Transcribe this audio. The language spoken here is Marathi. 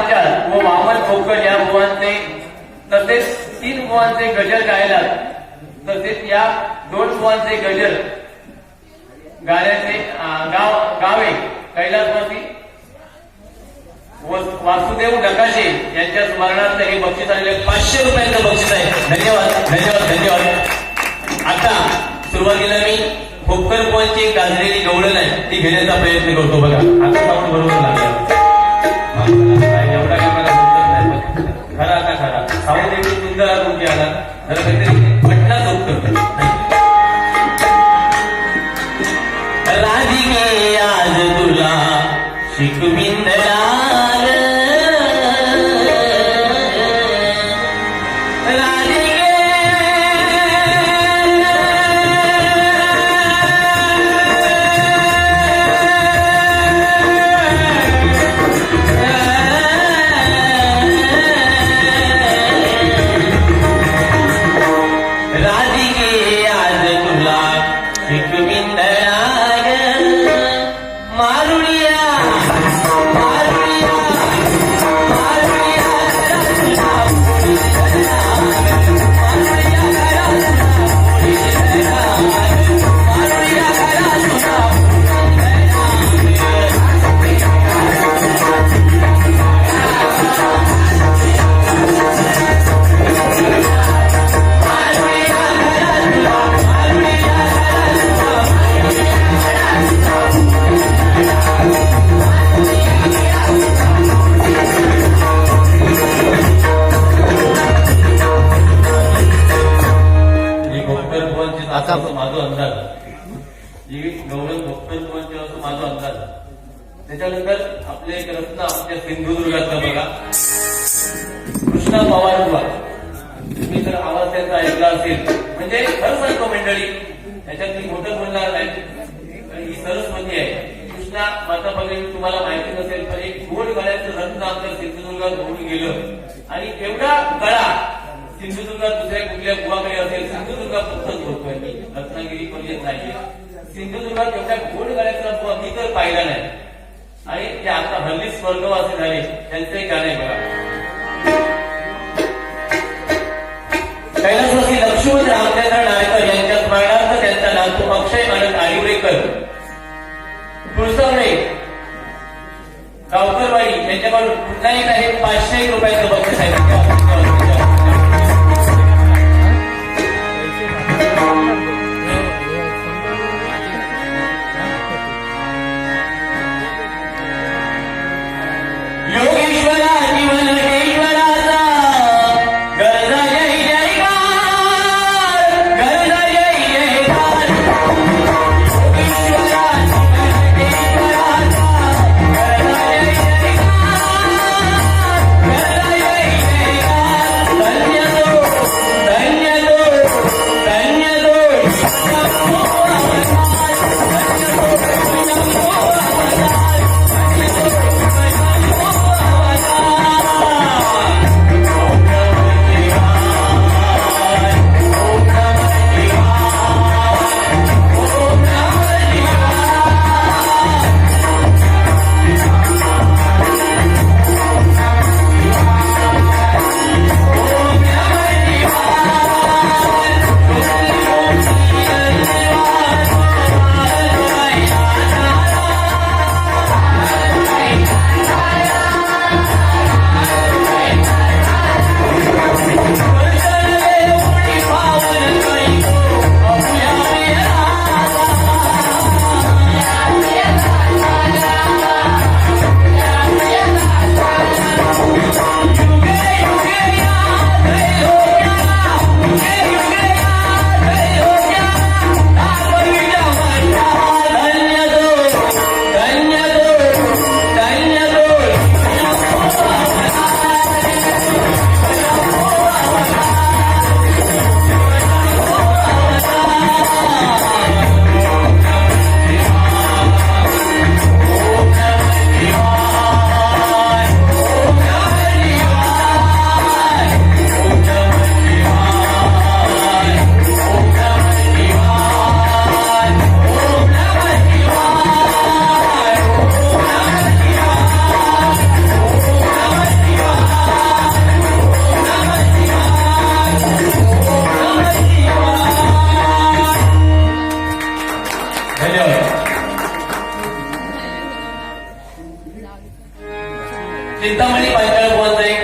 पांचाल व वामन खोकल या मुलांचे तसेच तीन मुलांचे गजल गायला तसेच या दोन मुलांचे गजल गाण्याचे गाव गावे कैलासवासी वासुदेव नकाशे यांच्या स्मरणार्थ हे बक्षीस आलेले पाचशे रुपयांचं बक्षीस आहे. धन्यवाद धन्यवाद धन्यवाद. आता सुरुवातीला मी खोपकर पोलची गाजलेली गवळण आहे. ती घेण्याचा प्रयत्न करतो बघा. आता शिकविंद लाल आता माझा अंदाज गौरव माझा अंदाज त्याच्यानंतर आपले एक रत्न आमच्या सिंधुदुर्गातलं बघा. कृष्णा पवार बुवा तुम्ही जर आवाज त्यांचा ऐकला असेल म्हणजे खरं सांगतो मंडळी त्याच्यात मी मोठं बोलणार नाही ही सरस म्हणजे आहे. कृष्णा माता बघेल तुम्हाला माहिती नसेल पण एक गोड गळ्याचं रत्न आमच्या सिंधुदुर्गात होऊन गेलं. आणि एवढा गळा सिंधुदुर्गात दुसऱ्या कुठल्या गुहाकडे असेल सिंधुदुर्गात फक्त होतोय मी रत्नागिरी पर्यंत नाहीये. सिंधुदुर्गात एवढ्या गोड गाण्याचा बुवा मी तर पाहिला नाही. आणि ते आता हल्ली स्वर्गवासी झाले त्यांचं एक गाणं आहे बघा. कैलासवासी लक्ष्मण रामचंद्र नायकर यांच्या स्मरणार्थ त्यांचा नातू अक्षय आनंद आडिवरेकर तुळसवणे गावकरवाडी यांच्याकडून पुन्हा एकदा हे पाचशे रुपयाचं बक्षीस आहे. Kita menikmati dalam konteks